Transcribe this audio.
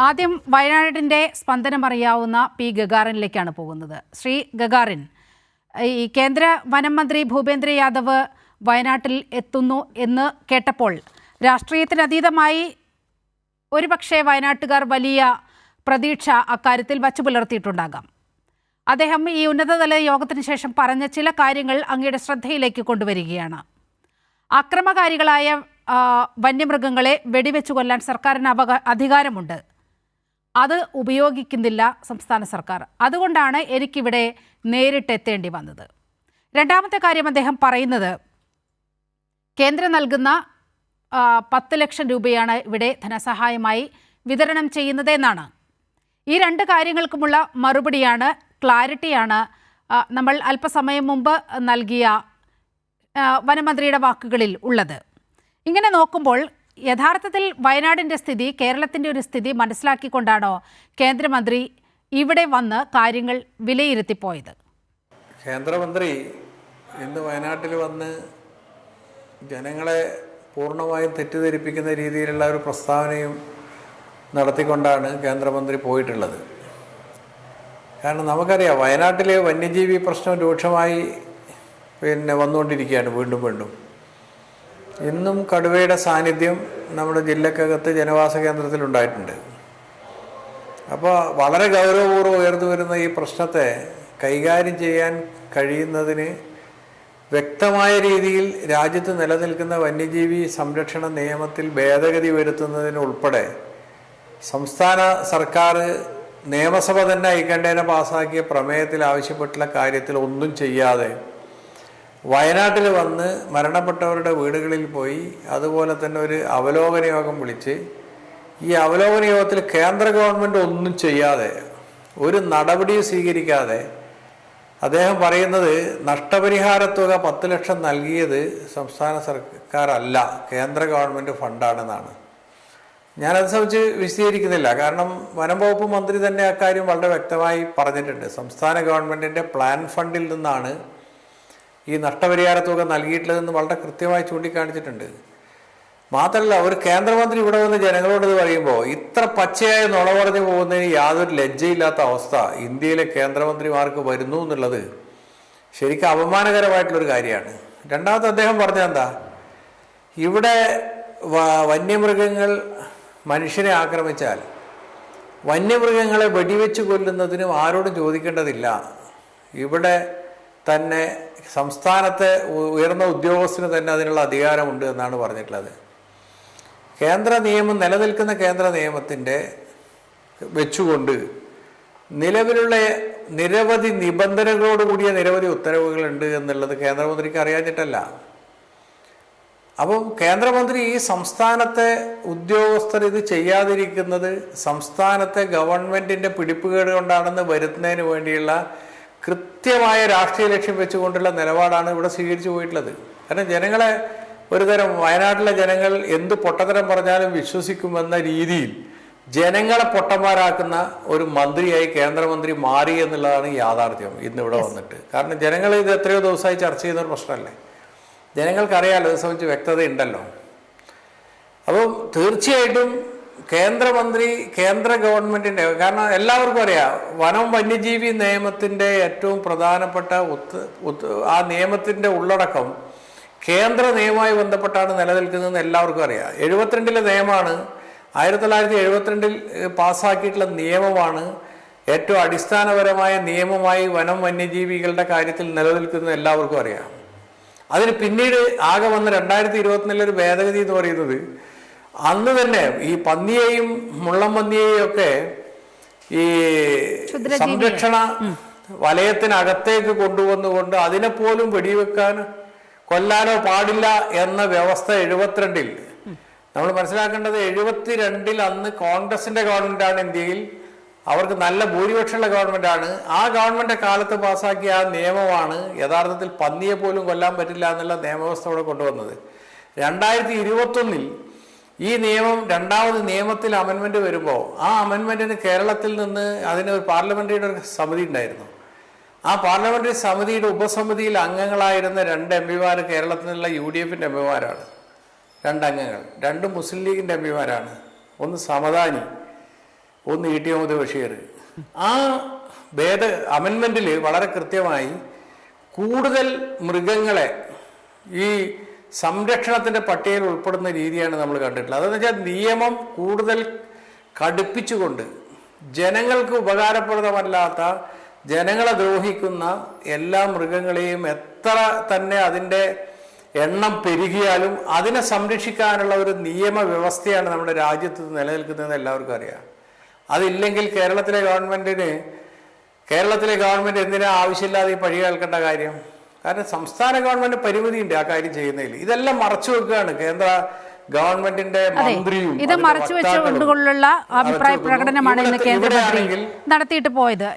ആദ്യം വയനാടിന്റെ സ്പന്ദനമറിയാവുന്ന പി ഗഗാറിനിലേക്കാണ് പോകുന്നത്. ശ്രീ ഗഗാറിൻ ഈ കേന്ദ്ര വനം മന്ത്രി ഭൂപേന്ദ്ര യാദവ് വയനാട്ടിൽ എത്തുന്നു എന്ന് കേട്ടപ്പോൾ രാഷ്ട്രീയത്തിനതീതമായി ഒരുപക്ഷെ വയനാട്ടുകാർ വലിയ പ്രതീക്ഷ അക്കാര്യത്തിൽ വച്ചു പുലർത്തിയിട്ടുണ്ടാകാം. അദ്ദേഹം ഈ ഉന്നതതല യോഗത്തിന് ശേഷം പറഞ്ഞ ചില കാര്യങ്ങൾ അങ്ങയുടെ ശ്രദ്ധയിലേക്ക് കൊണ്ടുവരികയാണ്. അക്രമകാരികളായ വന്യമൃഗങ്ങളെ വെടിവെച്ചു കൊല്ലാൻ സർക്കാരിന് അവകാ അധികാരമുണ്ട്. അത് ഉപയോഗിക്കുന്നില്ല സംസ്ഥാന സർക്കാർ. അതുകൊണ്ടാണ് എനിക്കിവിടെ നേരിട്ട് എത്തേണ്ടി വന്നത്. രണ്ടാമത്തെ കാര്യം അദ്ദേഹം പറയുന്നത് കേന്ദ്രം നൽകുന്ന പത്ത് ലക്ഷം രൂപയാണ് ഇവിടെ ധനസഹായമായി വിതരണം ചെയ്യുന്നത് എന്നാണ്. ഈ രണ്ട് കാര്യങ്ങൾക്കുമുള്ള മറുപടിയാണ് ക്ലാരിറ്റിയാണ് നമ്മൾ അല്പസമയം മുമ്പ് നൽകിയ വനമന്ത്രിയുടെ വാക്കുകളിൽ ഉള്ളത്. ഇങ്ങനെ നോക്കുമ്പോൾ യഥാർത്ഥത്തിൽ വയനാടിന്റെ സ്ഥിതി കേരളത്തിന്റെ ഒരു സ്ഥിതി മനസ്സിലാക്കിക്കൊണ്ടാണോ കേന്ദ്രമന്ത്രി ഇവിടെ വന്ന് കാര്യങ്ങൾ വിലയിരുത്തിപ്പോയത്? കേന്ദ്രമന്ത്രി ഇന്ന് വയനാട്ടിൽ വന്ന് ജനങ്ങളെ പൂർണമായും തെറ്റിദ്ധരിപ്പിക്കുന്ന രീതിയിലുള്ള ഒരു പ്രസ്താവനയും നടത്തിക്കൊണ്ടാണ് കേന്ദ്രമന്ത്രി പോയിട്ടുള്ളത്. കാരണം നമുക്കറിയാം വയനാട്ടിലെ വന്യജീവി പ്രശ്നം രൂക്ഷമായി പിന്നെ വന്നുകൊണ്ടിരിക്കുകയാണ് വീണ്ടും വീണ്ടും. ഇന്നും കടുവയുടെ സാന്നിധ്യം നമ്മുടെ ജില്ലക്കകത്ത് ജനവാസ കേന്ദ്രത്തിൽ ഉണ്ടായിട്ടുണ്ട്. അപ്പോൾ വളരെ ഗൗരവപൂർവം ഉയർന്നു വരുന്ന ഈ പ്രശ്നത്തെ കൈകാര്യം ചെയ്യാൻ കഴിയുന്നതിന് വ്യക്തമായ രീതിയിൽ രാജ്യത്ത് നിലനിൽക്കുന്ന വന്യജീവി സംരക്ഷണ നിയമത്തിൽ ഭേദഗതി വരുത്തുന്നതിന് ഉൾപ്പെടെ സംസ്ഥാന സർക്കാർ നിയമസഭ തന്നെ ഐക്കണ്ടേന പാസാക്കിയ പ്രമേയത്തിൽ ആവശ്യപ്പെട്ടുള്ള കാര്യത്തിൽ ഒന്നും ചെയ്യാതെ വയനാട്ടിൽ വന്ന് മരണപ്പെട്ടവരുടെ വീടുകളിൽ പോയി അതുപോലെ തന്നെ ഒരു അവലോകന യോഗം വിളിച്ച് ഈ അവലോകന യോഗത്തിൽ കേന്ദ്ര ഗവൺമെന്റ് ഒന്നും ചെയ്യാതെ ഒരു നടപടിയും സ്വീകരിക്കാതെ അദ്ദേഹം പറയുന്നത് നഷ്ടപരിഹാര തുക പത്ത് ലക്ഷം നൽകിയത് സംസ്ഥാന സർക്കാരല്ല കേന്ദ്ര ഗവൺമെന്റ് ഫണ്ടാണെന്നാണ്. ഞാനത് സംബന്ധിച്ച് വിശദീകരിക്കുന്നില്ല. കാരണം വനം വകുപ്പ് മന്ത്രി തന്നെ അക്കാര്യം വളരെ വ്യക്തമായി പറഞ്ഞിട്ടുണ്ട്. സംസ്ഥാന ഗവൺമെന്റിന്റെ പ്ലാൻ ഫണ്ടിൽ നിന്നാണ് ഈ നഷ്ടപരിഹാര തുക നൽകിയിട്ടുള്ളതെന്ന് വളരെ കൃത്യമായി ചൂണ്ടിക്കാണിച്ചിട്ടുണ്ട്. മാത്രമല്ല ഒരു കേന്ദ്രമന്ത്രി ഇവിടെ വന്ന് ജനങ്ങളോട് ഇത് പറയുമ്പോൾ ഇത്ര പച്ചയായ നുണ പറഞ്ഞു പോകുന്നതിന് യാതൊരു ലജ്ജയില്ലാത്ത അവസ്ഥ ഇന്ത്യയിലെ കേന്ദ്രമന്ത്രിമാർക്ക് വരുന്നു എന്നുള്ളത് ശരിക്കും അപമാനകരമായിട്ടുള്ളൊരു കാര്യമാണ്. രണ്ടാമത്തെ അദ്ദേഹം പറഞ്ഞത് എന്താ? ഇവിടെ വന്യമൃഗങ്ങൾ മനുഷ്യനെ ആക്രമിച്ചാൽ വന്യമൃഗങ്ങളെ വെടിവെച്ച് കൊല്ലുന്നതിനും ആരോടും ചോദിക്കേണ്ടതില്ല. ഇവിടെ തന്നെ സംസ്ഥാനത്തെ ഉയർന്ന ഉദ്യോഗസ്ഥന് തന്നെ അതിനുള്ള അധികാരമുണ്ട് എന്നാണ് പറഞ്ഞിട്ടുള്ളത്. കേന്ദ്ര നിയമം നിലനിൽക്കുന്ന കേന്ദ്ര നിയമത്തിന്റെ വെച്ചുകൊണ്ട് നിലവിലുള്ള നിരവധി നിബന്ധനകളോട് കൂടിയ നിരവധി ഉത്തരവുകളുണ്ട് എന്നുള്ളത് കേന്ദ്രമന്ത്രിക്ക് അറിയാഞ്ഞിട്ടല്ല. അപ്പം കേന്ദ്രമന്ത്രി ഈ സംസ്ഥാനത്തെ ഉദ്യോഗസ്ഥർ ഇത് ചെയ്യാതിരിക്കുന്നത് സംസ്ഥാനത്തെ ഗവൺമെന്റിന്റെ പിടിപ്പുകേട് കൊണ്ടാണെന്ന് വരുത്തുന്നതിന് വേണ്ടിയുള്ള കൃത്യമായ രാഷ്ട്രീയ ലക്ഷ്യം വെച്ചുകൊണ്ടുള്ള നിലപാടാണ് ഇവിടെ സ്വീകരിച്ചു പോയിട്ടുള്ളത്. കാരണം ജനങ്ങളെ ഒരുതരം വയനാട്ടിലെ ജനങ്ങൾ എന്ത് പൊട്ടത്തരം പറഞ്ഞാലും വിശ്വസിക്കുമെന്ന രീതിയിൽ ജനങ്ങളെ പൊട്ടന്മാരാക്കുന്ന ഒരു മന്ത്രിയായി കേന്ദ്രമന്ത്രി മാറി എന്നുള്ളതാണ് യാഥാർത്ഥ്യം ഇന്നിവിടെ വന്നിട്ട്. കാരണം ജനങ്ങൾ ഇത് എത്രയോ ദിവസമായി ചർച്ച ചെയ്യുന്ന ഒരു പ്രശ്നമല്ലേ? ജനങ്ങൾക്കറിയാലോ ഇത് സംബന്ധിച്ച് വ്യക്തത ഉണ്ടല്ലോ അപ്പം തീർച്ചയായിട്ടും കേന്ദ്രമന്ത്രി കേന്ദ്ര ഗവൺമെന്റിന്റെ കാരണം എല്ലാവർക്കും അറിയാം വനം വന്യജീവി നിയമത്തിന്റെ ഏറ്റവും പ്രധാനപ്പെട്ട ആ നിയമത്തിന്റെ ഉള്ളടക്കം കേന്ദ്ര നിയമവുമായി ബന്ധപ്പെട്ടാണ് നിലനിൽക്കുന്നതെന്ന് എല്ലാവർക്കും അറിയാം. എഴുപത്തിരണ്ടിലെ നിയമമാണ് ആയിരത്തി തൊള്ളായിരത്തി എഴുപത്തിരണ്ടിൽ പാസ്സാക്കിയിട്ടുള്ള നിയമമാണ് ഏറ്റവും അടിസ്ഥാനപരമായ നിയമമായി വനം വന്യജീവികളുടെ കാര്യത്തിൽ നിലനിൽക്കുന്നത് എല്ലാവർക്കും അറിയാം. അതിന് പിന്നീട് ആകെ വന്ന രണ്ടായിരത്തി ഇരുപത്തിനാലിൽ ഒരു ഭേദഗതി എന്ന് പറയുന്നത് അന്ന് തന്നെ ഈ പന്നിയെയും മുള്ളം പന്നിയെയും ഒക്കെ ഈ സംരക്ഷണ വലയത്തിനകത്തേക്ക് കൊണ്ടുവന്നുകൊണ്ട് അതിനെ പോലും വെടിവെക്കാൻ കൊല്ലാനോ പാടില്ല എന്ന വ്യവസ്ഥ എഴുപത്തിരണ്ടിൽ. നമ്മൾ മനസ്സിലാക്കേണ്ടത് എഴുപത്തിരണ്ടിൽ അന്ന് കോൺഗ്രസിന്റെ ഗവൺമെന്റാണ് ഇന്ത്യയിൽ അവർക്ക് നല്ല ഭൂരിപക്ഷമുള്ള ഗവൺമെന്റാണ്. ആ ഗവൺമെന്റ് കാലത്ത് പാസ്സാക്കിയ ആ നിയമമാണ് യഥാർത്ഥത്തിൽ പന്നിയെ പോലും കൊല്ലാൻ പറ്റില്ല എന്നുള്ള നിയമവ്യവസ്ഥ ഇവിടെ കൊണ്ടുവന്നത്. രണ്ടായിരത്തി ഇരുപത്തൊന്നിൽ ഈ നിയമം രണ്ടാമത് നിയമത്തിൽ അമെൻമെന്റ് വരുമ്പോൾ ആ അമെൻമെന്റിന് കേരളത്തിൽ നിന്ന് അതിന് ഒരു പാർലമെന്ററിയുടെ ഒരു സമിതി ഉണ്ടായിരുന്നു. ആ പാർലമെന്ററി സമിതിയുടെ ഉപസമിതിയിൽ അംഗങ്ങളായിരുന്ന രണ്ട് എം പിമാർ കേരളത്തിൽ നിന്നുള്ള യു ഡി എഫിന്റെ എം പിമാരാണ്. രണ്ടംഗങ്ങൾ രണ്ട് മുസ്ലിം ലീഗിന്റെ എം പിമാരാണ്. ഒന്ന് സമദാനി ഒന്ന് ഇ ടി മുഹമ്മദ് ബഷീർ. ആ ഭേദ അമെൻമെന്റിൽ വളരെ കൃത്യമായി കൂടുതൽ മൃഗങ്ങളെ ഈ സംരക്ഷണത്തിന്റെ പട്ടികയിൽ ഉൾപ്പെടുന്ന രീതിയാണ് നമ്മൾ കണ്ടിട്ടുള്ളത്. അതെന്ന് വെച്ചാൽ നിയമം കൂടുതൽ കടുപ്പിച്ചുകൊണ്ട് ജനങ്ങൾക്ക് ഉപകാരപ്രദമല്ലാത്ത ജനങ്ങളെ ദ്രോഹിക്കുന്ന എല്ലാ മൃഗങ്ങളെയും എത്ര തന്നെ അതിന്റെ എണ്ണം പെരുകിയാലും അതിനെ സംരക്ഷിക്കാനുള്ള ഒരു നിയമ വ്യവസ്ഥയാണ് നമ്മുടെ രാജ്യത്ത് നിലനിൽക്കുന്നതെന്ന് എല്ലാവർക്കും അറിയാം. അതില്ലെങ്കിൽ കേരളത്തിലെ ഗവൺമെന്റിന് കേരളത്തിലെ ഗവൺമെന്റ് എന്തിനാ ആവശ്യമില്ലാതെ ഈ പഴി കേൾക്കേണ്ട കാര്യം? കാരണം സംസ്ഥാന ഗവൺമെന്റ് പരിമിതിയുണ്ട് ആ കാര്യം ചെയ്യുന്നതിൽ ഇതെല്ലാം മറച്ചു വെക്കുകയാണ് കേന്ദ്ര ഗവൺമെന്റിന്റെ മന്ത്രിയും ഇത് മറച്ചു വെച്ചുകൊണ്ടുള്ള അഭിപ്രായ. പ്രകടനമാണ് ഇന്ന് കേന്ദ്രമന്ത്രി നടത്തിയിട്ട് പോയത്